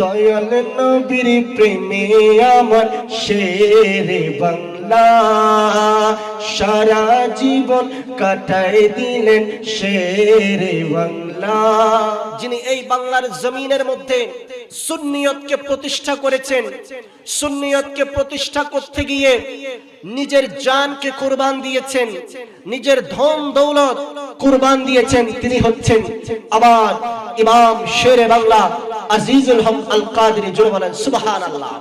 দয়াল নবীর প্রেমে আমার শেরে বাংলা। সারা জীবন কাটাই দিলেন শেরে বাংলা। যিনি এই বাংলার জমিনের মধ্যে সুন্নিয়তকে প্রতিষ্ঠা করেছেন, সুন্নিয়তকে প্রতিষ্ঠা করতে গিয়ে নিজের জানকে কুরবান দিয়েছেন, নিজের ধন দৌলত কুরবান দিয়েছেন, তিনি হচ্ছেন আবার ইমাম শেরে বাংলা। আজিজুল হক আল কাদরি জোরে বলেন সুবহান আল্লাহ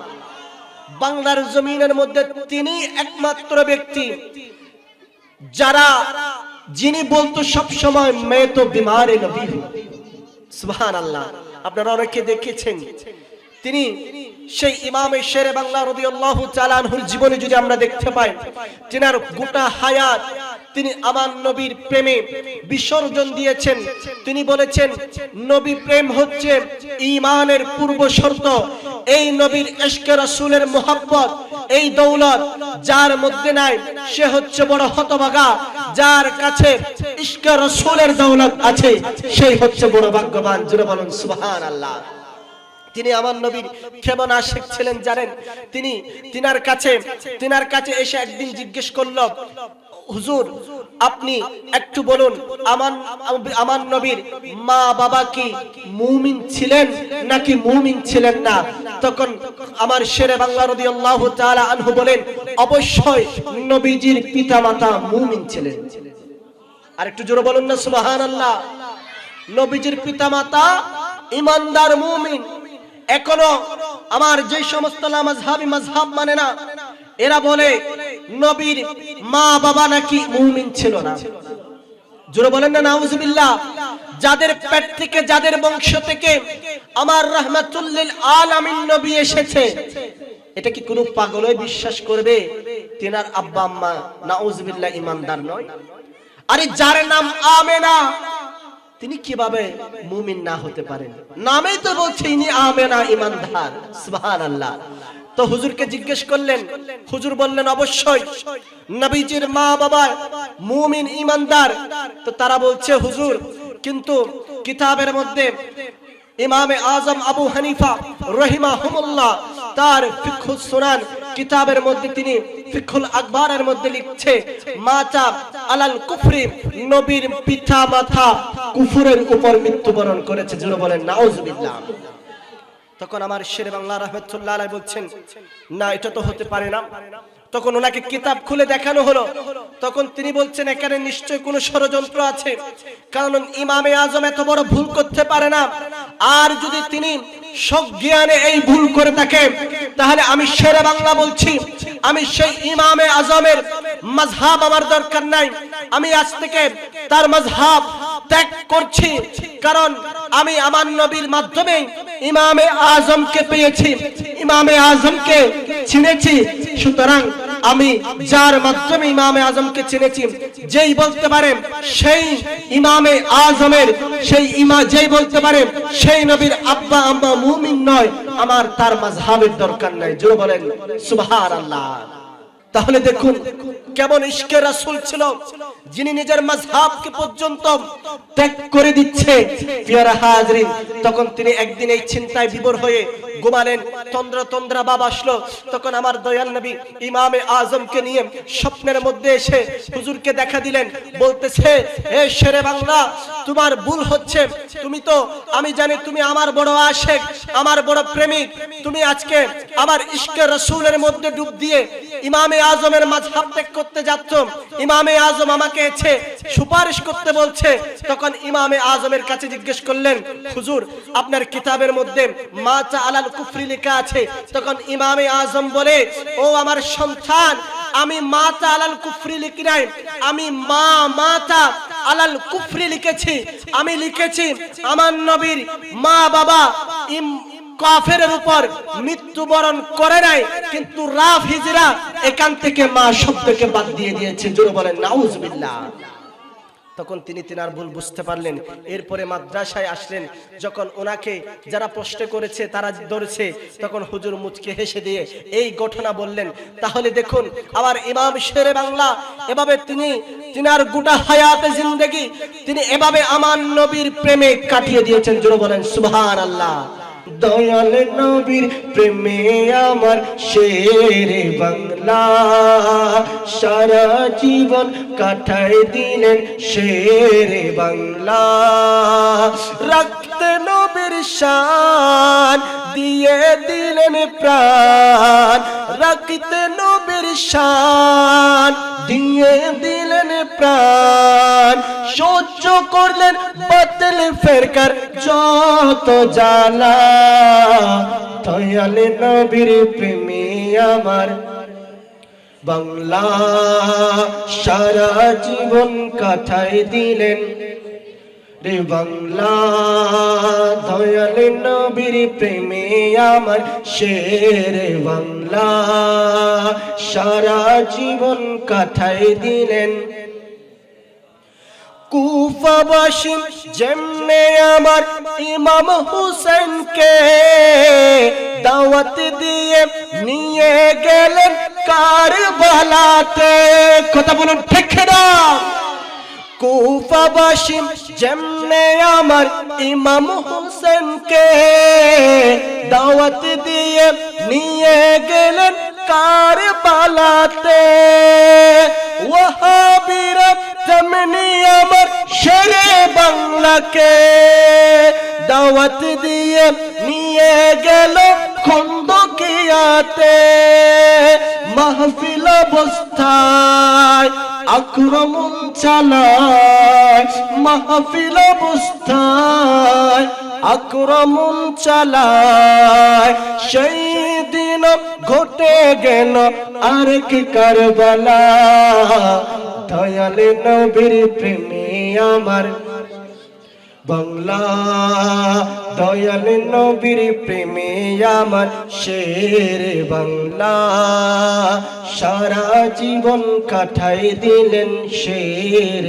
বাংলার জমিনের মধ্যে তিনি একমাত্র ব্যক্তি, যারা, যিনি বলতো সব সময় মে তো বিমারে নবী সুবহান আল্লাহ আপনারা অনেকে দেখেছেন, তিনি সেই ইমামে শেরে বাংলা রদিয়াল্লাহু তাআলা আনহুর জীবনে যদি আমরা দেখতে পাই, তিনার গোটা হায়াত তিনি আমার নবীর প্রেমে বিসর্জন দিয়েছেন। তিনি বলেছেন, নবী প্রেম হচ্ছে ঈমানের পূর্ব শর্ত, এই নবীর ইশকে রাসূলের মোহাব্বত, এই দৌলত, যার মধ্যে নাই, সে হচ্ছে বড় হতভাগা, যার কাছে ইশকে রাসূলের দৌলত আছে, সেই হচ্ছে বড় ভাগ্যবান। জুড়ে বলুন, সুবহানাল্লাহ। তিনি আমার নবীর কেমন আশেক ছিলেন, জানেন? তিনি তিনার কাছে তিনার কাছে এসে একদিন জিজ্ঞেস করল হুজুর, আপনি একটু বলুন আমার আমার নবীর মা বাবা কি মুমিন ছিলেন নাকি মুমিন ছিলেন না? তখন আমার শেরে বাংলা রাদিয়াল্লাহু তাআলা আনহু বলেন, অবশ্যই নবীজির পিতামাতা মুমিন ছিলেন। আর একটু জোরে বলুন না, সুবহানাল্লাহ। নবীজির পিতামাতা ইমানদার মুমিন। এখনও আমার যে সমস্ত মাঝহাবি মাঝহাব মানে না, এরা বলে নবীর মা বাবা নাকি মুমিন ছিল না। জোরে বলেন না, নাউজুবিল্লাহ। যাদের পেট থেকে, যাদের বংশ থেকে আমার রহমাতুল্লিল আলামিন নবী এসেছে, এটা কি কোনো পাগলই বিশ্বাস করবে? তিনার আব্বা, আম্মা, নাউজুবিল্লাহ, ইমানদার নয়। আরে যার নাম আমেনা, তিনি কীভাবে মুমিন না হতে পারেন? নামেই তো বলছে ইনি আমেনা, ইমানদার। সুবহানাল্লাহ। তো হুজুরকে জিজ্ঞেস করলেন, হুজুর বললেন, অবশ্যই। নবীজির মা বাবা মুমিন ইমানদার তো তারা বলছে, হুজুর, কিন্তু কিতাবের মধ্যে ইমামে আজম আবু হানিফা রহিমাহুমুল্লাহ তার ফিকহুস সুনান কিতাবের মধ্যে তিনি ফিকহুল আকবরের মধ্যে লিখছে, মাতা আলাল কুফরি নবীর পিতা মাতা কুফরের উপর মৃত্যুবরণ করেছে। জুড়ে বলেন, নাউজুবিল্লাহ। তখন আমার শেরে বাংলা রহমতুল্লাহ আলাই বলছেন, না, এটা তো হতে পারে না। তখন ওনাকে কিতাব খুলে দেখানো হলো। তখন তিনি বলছেন, এখানে নিশ্চয় কোনো ষড়যন্ত্র আছে। কারণ ইমামে আজম এত বড় ভুল করতে পারে না। আর যদি তিনি সজ্ঞানে এই ভুল করে থাকে তাহলে আমি শেরে বাংলা বলছি, আমি সেই ইমামে আজমের মাঝহাব আমার দরকার নাই। আমি আজ থেকে তার মাঝহাব ত্যাগ করছি। কারণ আমি আমার নবীর মাধ্যমে ইমামে আজমকে পেয়েছি, ইমামে আজমকে চিনেছি। সুতরাং আমি যার মাধ্যমে ইমামে আজমকে চিনেছি, যেই বলতে পারে সেই ইমামে আজমের, সেই ইমা যেই বলতে পারে সেই নবীর আব্বা আম্মা মুমিন নয়, আমার তার মাঝহাবের দরকার নাই। যে বলেন, সুবহানাল্লাহ। তাহলে দেখুন কেমন ইশকে রাসূল ছিল, যিনি নিজের মাযহাবকে পর্যন্ত ত্যাগ করে দিচ্ছে। পিয়ারা হাজরিন, তখন তিনি একদিন এই চিন্তায় বিবর হয়ে ঘুমালেন। তন্দ্রা তন্দ্রা বাব আসলো। তখন আমার দয়াল নবী ইমামে আজমকে নিয়ে স্বপ্নের মধ্যে এসে হুজুরকে দেখা দিলেন। বলতেছে, হে শেরে বাংলা, তোমার ভুল হচ্ছে। তুমি তো, আমি জানি তুমি আমার বড় আশেক, আমার বড় প্রেমিক। তুমি আজকে আমার ইশকে রসুলের মধ্যে ডুব দিয়ে ইমামে আজমের মাঝহাব ত্যাগ করতে যাচ্ছ, ইমামে আজম আমাকে এসে সুপারিশ করতে বলছে। তখন ইমামে আজমের কাছে জিজ্ঞেস করলেন, হুজুর, আপনার কিতাবের মধ্যে মাচা আলাল কুফরি লেখা আছে? তখন ইমামে আজম বলে, ও আমার সন্তান, আমি মাতা আলাল কুফরি লিখি নাই, আমি মা মাতা আলাল কুফরি লিখেছি, আমি লিখেছি, আমার নবীর মা বাবা উপর মৃত্যুবরণ করে নাই, কিন্তু রাফ হিজরা এখান থেকে মা শব্দকে বাদ দিয়ে দিয়েছে। জোরে বলেন, নাউজুবিল্লাহ। তখন তিনি তিনার ভুল বুঝতে পারলেন। এরপরে মাদ্রাসায় আসলেন। যখন ওনাকে যারা প্রশ্ন করেছে, তারা ধরেছে, তখন হুজুর মুচকে হেসে দিয়ে এই ঘটনা বললেন। তাহলে দেখুন আবার ইমাম শেরে বাংলা, এভাবে তিনি তিনার গোটা হায়াতে জিন্দেগি, তিনি এভাবে আমার নবীর প্রেমে কাটিয়ে দিয়েছেন। জোরে বলেন সুবহান আল্লাহ দয়াল নবীর প্রেমে আমার শেরে বাংলা। সারা জীবন কাটায় দিলেন শেরে বাংলা। রাখতে নবীর শান, দিয়ে দিলেন প্রাণ। রাখতে নবীর শান, দিয়ে দিলেন প্রাণ। সহ্য করলেন ফেরকার যত জ্বালা দয়ালে নবীর প্রেমী আমার। বাংলা সারা জীবন কাঠায় দিলেন। রে বাংলা দয়াল নবীর প্রেমে আমার। শের বাংলা সারা জীবন কাঠায় দিলেন। কুফাবাসী, যেমনে আমার ইমাম হুসেনকে দাওয়াত দিয়ে নিয়ে গেলেন কারবালাতে। কথা বলুন, ঠিক না কুফাবাসী, যেমনে আমার ইমাম হোসেনকে দাওয়াত দিয়ে নিয়ে গেলেন কারবালাতে। ওয়াহাবিরা তেমনি আমার শেরে বাংলাকে দাওয়াত দিয়ে নিয়ে গেল খন্দকিয়াতে। মাহফিল অবস্থায় আক্রমণ চালায়, মাহফিল অবস্থায় আক্রমণ চালায়। সেই দিন ঘটে গেল আরেক কারবালা, দয়ালে নবীর প্রেমী। আমার। বাংলা দয়াল নবীর প্রেমে আমার শের বাংলা। সারা জীবন কাঠাই দিলেন শের